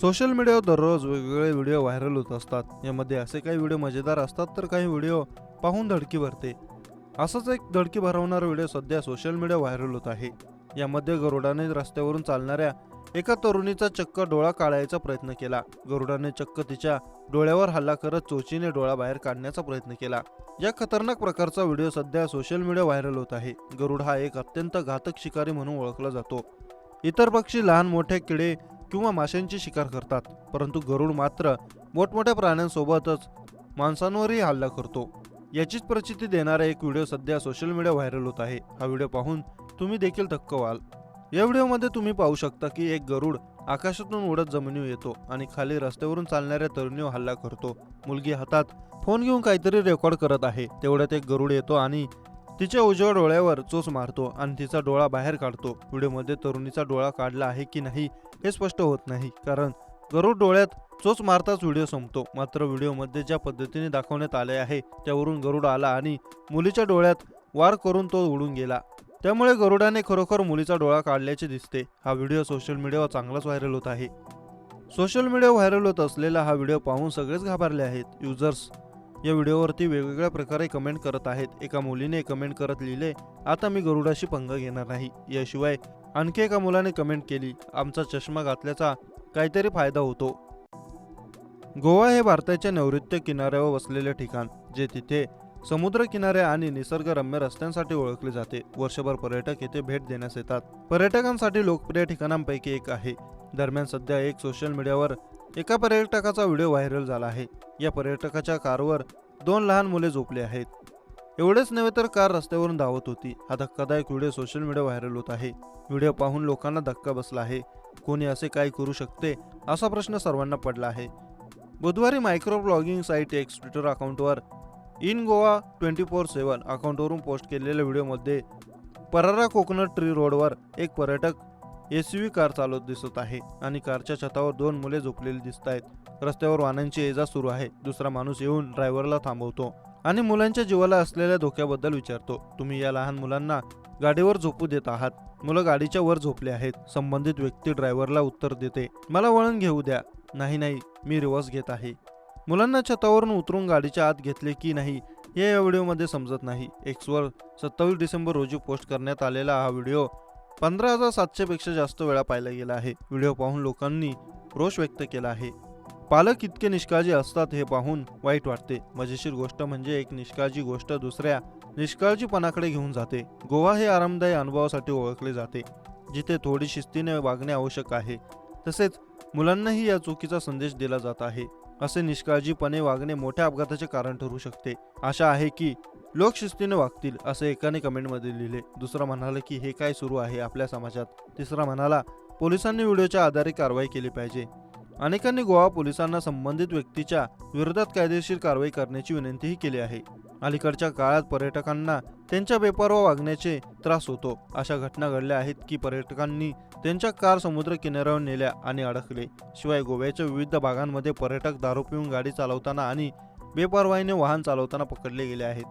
Social मीडियावर दररोज वेगवेगळे व्हिडिओ व्हायरल होत असतात. यामध्ये असे काही व्हिडिओ मजेदार असतात तर काही व्हिडिओ पाहून धडकी भरते. असंच एक धडकी भरवणारा व्हिडिओ सध्या सोशल मीडिया व्हायरल होत आहे. यामध्ये गरुडाने रस्त्यावरून चालणाऱ्या एका तरुणीचा चक्क डोळा काढायचा प्रयत्न केला. गरुडाने चक्क तिच्या डोळ्यावर हल्ला करत चोचीने डोळा बाहेर काढण्याचा प्रयत्न केला. या खतरनाक प्रकारचा व्हिडिओ सध्या सोशल मीडिया व्हायरल होत आहे. गरुड हा एक अत्यंत घातक शिकारी म्हणून ओळखला जातो. इतर पक्षी लहान मोठे किडे किंवा माशांची शिकार करतात परंतु गरुड मात्र मोठमोठ्या प्राण्यांसोबतच माणसांवरही हल्ला करतो. याचीच प्रचिती देणारा एक व्हिडिओ सध्या सोशल मीडिया व्हायरल होत आहे. हा व्हिडिओ पाहून तुम्ही देखील थक्क व्हाल या व्हिडिओमध्ये तुम्ही पाहू शकता की एक गरुड आकाशातून उडत जमिनीवर येतो आणि खाली रस्त्यावरून चालणाऱ्या तरुणीवर हल्ला करतो. मुलगी हातात फोन घेऊन काहीतरी रेकॉर्ड करत आहे. तेवढ्यात एक गरुड येतो आणि तिच्या उजव्या डोळ्यावर चोच मारतो आणि तिचा डोळा बाहेर काढतो. व्हिडिओमध्ये तरुणीचा डोळा काढला आहे की नाही हे स्पष्ट होत नाही कारण गरुड डोळ्यात चोच मारताच व्हिडिओ संपतो. मात्र व्हिडिओमध्ये ज्या पद्धतीने दाखवण्यात आले आहे त्यावरून गरुड आला आणि मुलीच्या डोळ्यात वार करून तो उडून गेला. त्यामुळे गरुडाने खरोखर मुलीचा डोळा काढल्याचे दिसते. हा व्हिडिओ सोशल मीडियावर चांगलाच व्हायरल होत आहे. सोशल मीडिया व्हायरल होत असलेला हा व्हिडिओ पाहून सगळेच घाबरले आहेत. युजर्स या व्हिडिओवरती वेगवेगळ्या प्रकारे कमेंट करत आहेत. एका मुलीने कमेंट करत लिहिले आता मी गरुडाशी पंग घेणार नाही. याशिवाय आणखी एका मुलाने कमेंट केली आमचा चष्मा घातल्याचा काहीतरी फायदा होतो. गोवा हे भारताच्या नैऋत्य किनाऱ्यावर वसलेले ठिकाण जे तिथे समुद्र किनारे आणि निसर्गरम्य रस्त्यांसाठी ओळखले जाते. वर्षभर पर्यटक येथे भेट देण्यास येतात. पर्यटकांसाठी लोकप्रिय ठिकाणांपैकी एक आहे. दरम्यान सध्या एक सोशल मीडियावर एका पर्यटकाचा व्हिडिओ व्हायरल झाला आहे. या पर्यटकाच्या कारवर दोन लहान मुले झोपले आहेत. एवढेच नव्हे तर कार रस्त्यावरून धावत होती. हा धक्कादायक व्हिडिओ सोशल मीडिया व्हायरल होत आहे. व्हिडिओ पाहून लोकांना धक्का बसला आहे. कोणी असे काय करू शकते? असा प्रश्न सर्वांना पडला आहे. बुधवारी micro blogging site X Twitter अकाउंटवर in Goa twenty four seven अकाउंटवरून post केलेल्या व्हिडिओमध्ये परारा कोकोनट ट्री रोडवर एक पर्यटक एस कार चालवत दिसत आहे आणि कारच्या छतावर दोन मुले झोपलेली दिसत आहेत. रस्त्यावर वाहनांची एजा सुरू आहे. दुसरा माणूस येऊन ड्रायव्हरला थांबवतो आणि मुलांच्या जीवाला असलेल्या धोक्याबद्दल विचारतो. तुम्ही या लहान मुलांना गाडीवर झोपू देत आहात. मुलं गाडीच्या वर झोपले आहेत. संबंधित व्यक्ती ड्रायव्हरला उत्तर देते मला वळण घेऊ द्या. नाही नाही मी रिवर्स घेत आहे. मुलांना छतावरून उतरून गाडीच्या आत घेतले की नाही हे या व्हिडिओमध्ये समजत नाही. एक्सवर सत्तावीस डिसेंबर रोजी पोस्ट करण्यात आलेला हा व्हिडिओ पंधरा हजार सातशेपेक्षा जास्त वेळा पाहिला गेला आहे. व्हिडिओ पाहून लोकांनी रोष व्यक्त केला आहे. पालक इतके निष्काळजी असतात हे पाहून वाईट वाटते. मजेशीर गोष्ट म्हणजे एक निष्काळजी गोष्ट दुसऱ्या निष्काळजीपणाकडे घेऊन जाते. गोवा हे आरामदायी अनुभवासाठी ओळखले जाते जिथे थोडी शिस्तीने वागणे आवश्यक आहे. तसेच मुलांनाही या चुकीचा संदेश दिला जात आहे. असे निष्काळजीपणे वागणे मोठ्या अपघाताचे कारण ठरू शकते. आशा आहे की लोक शिस्तीने वागतील असे एकाने कमेंटमध्ये लिहिले. दुसरा म्हणाला की हे काय सुरू आहे आपल्या समाजात? तिसरा म्हणाला पोलिसांनी व्हिडिओच्या आधारे कारवाई केली पाहिजे. अनेकांनी गोवा पोलिसांना संबंधित व्यक्तीच्या विरोधात कायदेशीर कारवाई करण्याची विनंतीही केली आहे. अलीकडच्या काळात पर्यटकांना त्यांच्या बेपरवा वागण्याचे त्रास होतो. अशा घटना घडल्या आहेत की पर्यटकांनी त्यांच्या कार समुद्र किनाऱ्यावर नेल्या आणि अडकले. शिवाय गोव्याच्या विविध भागांमध्ये पर्यटक दारू पिऊन गाडी चालवताना आणि बेपरवाईने वाहन चालवताना पकडले गेले आहेत.